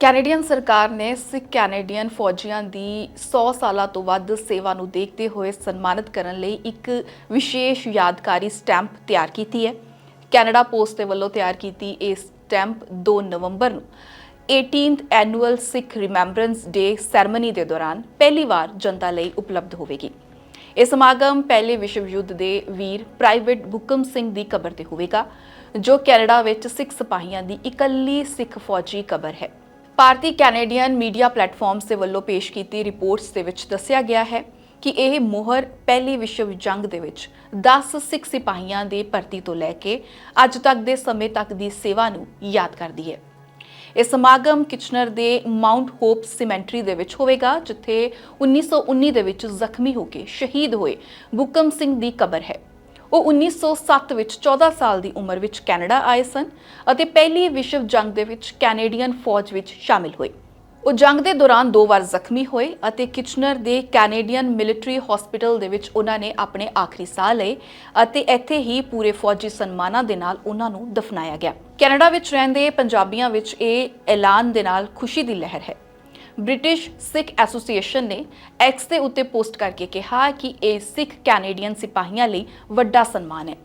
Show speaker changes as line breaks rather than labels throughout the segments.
Canadian ਸਰਕਾਰ ਨੇ ਸਿੱਖ Canadian ਫੌਜੀਆਂ ਦੀ 100 ਸਾਲਾਂ ਤੋਂ ਵੱਧ ਸੇਵਾ ਨੂੰ ਦੇਖਦੇ ਹੋਏ ਸਨਮਾਨਿਤ ਕਰਨ ਲਈ ਇੱਕ ਵਿਸ਼ੇਸ਼ ਯਾਦਗਾਰੀ ਸਟੈਂਪ ਤਿਆਰ ਕੀਤੀ ਹੈ। ਕੈਨੇਡਾ ਪੋਸਟ ਦੇ ਵੱਲੋਂ ਤਿਆਰ ਕੀਤੀ ਇਹ ਸਟੈਂਪ 2 ਨਵੰਬਰ ਨੂੰ। 18th annual Sikh remembrance day ceremony ਦੇ ਦੌਰਾਨ ਪਹਿਲੀ ਵਾਰ ਜਨਤਾ ਲਈ ਉਪਲਬਧ ਹੋਵੇਗੀ। ਇਹ ਸਮਾਗਮ ਪਹਿਲੇ ਵਿਸ਼ਵ ਯੁੱਧ ਦੇ ਵੀਰ ਪ੍ਰਾਈਵੇਟ ਹੁਕਮ ਸਿੰਘ ਦੀ ਕਬਰ ਤੇ ਹੋਵੇਗਾ, ਜੋ ਕੈਨੇਡਾ ਵਿੱਚ ਸਿੱਖ ਸਿਪਾਹੀਆਂ ਦੀ ਇਕੱਲੀ ਸਿੱਖ ਫੌਜੀ ਕਬਰ ਹੈ। ਭਾਰਤੀ ਕੈਨੇਡੀਅਨ ਮੀਡੀਆ ਪਲੇਟਫਾਰਮਸ ਦੇ ਵੱਲੋਂ ਪੇਸ਼ ਕੀਤੀ ਰਿਪੋਰਟਸ ਦੇ ਵਿੱਚ ਦੱਸਿਆ ਗਿਆ ਹੈ ਕਿ ਇਹ ਮੋਹਰ ਪਹਿਲੀ ਵਿਸ਼ਵ ਜੰਗ ਦੇ ਵਿੱਚ 10 ਸਿੱਖ ਸਿਪਾਹੀਆਂ ਦੇ ਭਰਤੀ ਤੋਂ ਲੈ ਕੇ ਅੱਜ ਤੱਕ ਦੇ ਸਮੇਂ ਤੱਕ ਦੀ ਸੇਵਾ ਨੂੰ ਯਾਦ ਕਰਦੀ ਹੈ। ਇਹ ਸਮਾਗਮ ਕਿਚਨਰ ਦੇ ਮਾਉਂਟ ਹੋਪ ਸਿਮੈਂਟਰੀ ਦੇ ਵਿੱਚ ਹੋਵੇਗਾ, ਜਿੱਥੇ 1919 ਦੇ ਵਿੱਚ ਜ਼ਖਮੀ ਹੋ ਕੇ ਸ਼ਹੀਦ ਹੋਏ ਬੁਕਮ ਸਿੰਘ ਦੀ ਕਬਰ ਹੈ। ਉਹ 1907 ਵਿੱਚ 14 ਸਾਲ ਦੀ ਉਮਰ ਵਿੱਚ ਕੈਨੇਡਾ ਆਏ ਸਨ ਅਤੇ ਪਹਿਲੀ ਵਿਸ਼ਵ ਜੰਗ ਦੇ ਵਿੱਚ ਕੈਨੇਡੀਅਨ ਫੌਜ ਵਿੱਚ ਸ਼ਾਮਿਲ ਹੋਏ। ਉਹ ਜੰਗ ਦੇ ਦੌਰਾਨ ਦੋ ਵਾਰ ਜ਼ਖਮੀ ਹੋਏ ਅਤੇ ਕਿਚਨਰ ਦੇ ਕੈਨੇਡੀਅਨ ਮਿਲਟਰੀ ਹਸਪੀਟਲ ਦੇ ਵਿੱਚ ਉਹਨਾਂ ਨੇ ਆਪਣੇ ਆਖਰੀ ਸਾਹ ਲਏ ਅਤੇ ਇੱਥੇ ਹੀ ਪੂਰੇ ਫੌਜੀ ਸਨਮਾਨਾਂ ਦੇ ਨਾਲ ਉਹਨਾਂ ਨੂੰ ਦਫਨਾਇਆ ਗਿਆ। ਕੈਨੇਡਾ ਵਿੱਚ ਰਹਿੰਦੇ ਪੰਜਾਬੀਆਂ ਵਿੱਚ ਇਹ ਐਲਾਨ ਦੇ ਨਾਲ ਖੁਸ਼ੀ ਦੀ ਲਹਿਰ ਹੈ। ਬ੍ਰਿਟਿਸ਼ ਸਿੱਖ ਐਸੋਸੀਏਸ਼ਨ ਨੇ ਐਕਸ ਦੇ ਉੱਤੇ ਪੋਸਟ ਕਰਕੇ ਕਿਹਾ ਕਿ ਇਹ ਸਿੱਖ ਕੈਨੇਡੀਅਨ ਸਿਪਾਹੀਆਂ ਲਈ ਵੱਡਾ ਸਨਮਾਨ ਹੈ।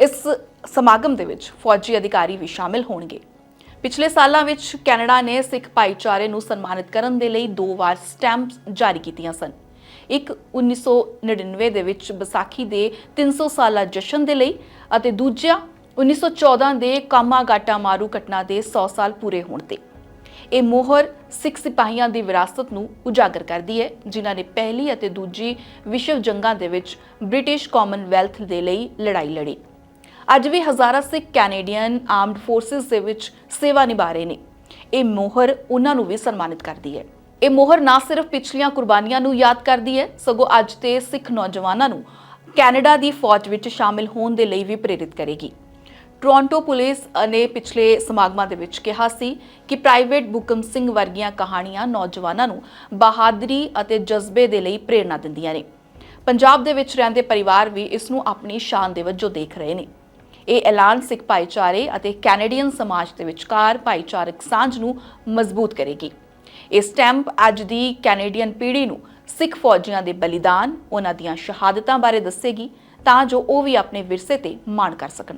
ਇਸ ਸਮਾਗਮ ਦੇ ਵਿੱਚ ਫੌਜੀ ਅਧਿਕਾਰੀ ਵੀ ਸ਼ਾਮਿਲ ਹੋਣਗੇ। ਪਿਛਲੇ ਸਾਲਾਂ ਵਿੱਚ ਕੈਨੇਡਾ ਨੇ ਸਿੱਖ ਭਾਈਚਾਰੇ ਨੂੰ ਸਨਮਾਨਿਤ ਕਰਨ ਦੇ ਲਈ ਦੋ ਵਾਰ ਸਟੈਂਪਸ ਜਾਰੀ ਕੀਤੀਆਂ ਸਨ। ਇੱਕ 1999 ਦੇ ਵਿੱਚ ਵਿਸਾਖੀ ਦੇ 300 ਸਾਲਾ ਜਸ਼ਨ ਦੇ ਲਈ ਅਤੇ ਦੂਜਾ 1914 ਦੇ ਕਾਮਾਗਾਟਾ ਮਾਰੂ ਘਟਨਾ ਦੇ 100 ਸਾਲ ਪੂਰੇ ਹੋਣ ਤੇ। ਇਹ ਮੋਹਰ ਸਿੱਖ ਸਿਪਾਹੀਆਂ ਦੀ ਵਿਰਾਸਤ ਨੂੰ ਉਜਾਗਰ ਕਰਦੀ ਹੈ, ਜਿਨ੍ਹਾਂ ਨੇ ਪਹਿਲੀ ਅਤੇ ਦੂਜੀ ਵਿਸ਼ਵ ਜੰਗਾਂ ਦੇ ਵਿੱਚ ਬ੍ਰਿਟਿਸ਼ ਕਾਮਨਵੈਲਥ ਦੇ ਲਈ ਲੜਾਈ ਲੜੀ। ਅੱਜ ਵੀ ਹਜ਼ਾਰਾਂ ਸਿੱਖ ਕੈਨੇਡੀਅਨ ਆਰਮਡ ਫੋਰਸਿਸ ਦੇ ਵਿੱਚ ਸੇਵਾ ਨਿਭਾ ਰਹੇ ਨੇ। ਇਹ ਮੋਹਰ ਉਹਨਾਂ ਨੂੰ ਵੀ ਸਨਮਾਨਿਤ ਕਰਦੀ ਹੈ। ਇਹ ਮੋਹਰ ਨਾ ਸਿਰਫ ਪਿਛਲੀਆਂ ਕੁਰਬਾਨੀਆਂ ਨੂੰ ਯਾਦ ਕਰਦੀ ਹੈ, ਸਗੋਂ ਅੱਜ ਦੇ ਸਿੱਖ ਨੌਜਵਾਨਾਂ ਨੂੰ ਕੈਨੇਡਾ ਦੀ ਫੌਜ ਵਿੱਚ ਸ਼ਾਮਿਲ ਹੋਣ ਦੇ ਲਈ ਵੀ ਪ੍ਰੇਰਿਤ ਕਰੇਗੀ। ਟੋਰਾਂਟੋ ਪੁਲਿਸ ਨੇ ਪਿਛਲੇ ਸਮਾਗਮਾਂ ਦੇ ਵਿੱਚ ਕਿਹਾ ਸੀ ਕਿ ਪ੍ਰਾਈਵੇਟ ਬੁਕਮ ਸਿੰਘ ਵਰਗੀਆਂ ਕਹਾਣੀਆਂ ਨੌਜਵਾਨਾਂ ਨੂੰ ਬਹਾਦਰੀ ਅਤੇ ਜਜ਼ਬੇ ਦੇ ਲਈ ਪ੍ਰੇਰਣਾ ਦਿੰਦੀਆਂ ਨੇ। ਪੰਜਾਬ ਦੇ ਵਿੱਚ ਰਹਿੰਦੇ ਪਰਿਵਾਰ ਵੀ ਇਸ ਨੂੰ ਆਪਣੀ ਸ਼ਾਨ ਦੇ ਵਜੋਂ ਦੇਖ ਰਹੇ ਨੇ। ਇਹ ਐਲਾਨ ਸਿੱਖ ਭਾਈਚਾਰੇ ਅਤੇ ਕੈਨੇਡੀਅਨ ਸਮਾਜ ਦੇ ਵਿਚਕਾਰ ਭਾਈਚਾਰਕ ਸਾਂਝ ਨੂੰ ਮਜ਼ਬੂਤ ਕਰੇਗੀ। ਇਹ ਸਟੈਂਪ ਅੱਜ ਦੀ ਕੈਨੇਡੀਅਨ ਪੀੜ੍ਹੀ ਨੂੰ ਸਿੱਖ ਫੌਜੀਆਂ ਦੇ ਬਲੀਦਾਨ, ਉਹਨਾਂ ਦੀਆਂ ਸ਼ਹਾਦਤਾਂ ਬਾਰੇ ਦੱਸੇਗੀ, ਤਾਂ ਜੋ ਉਹ ਵੀ ਆਪਣੇ ਵਿਰਸੇ ਤੇ ਮਾਣ ਕਰ ਸਕਣ।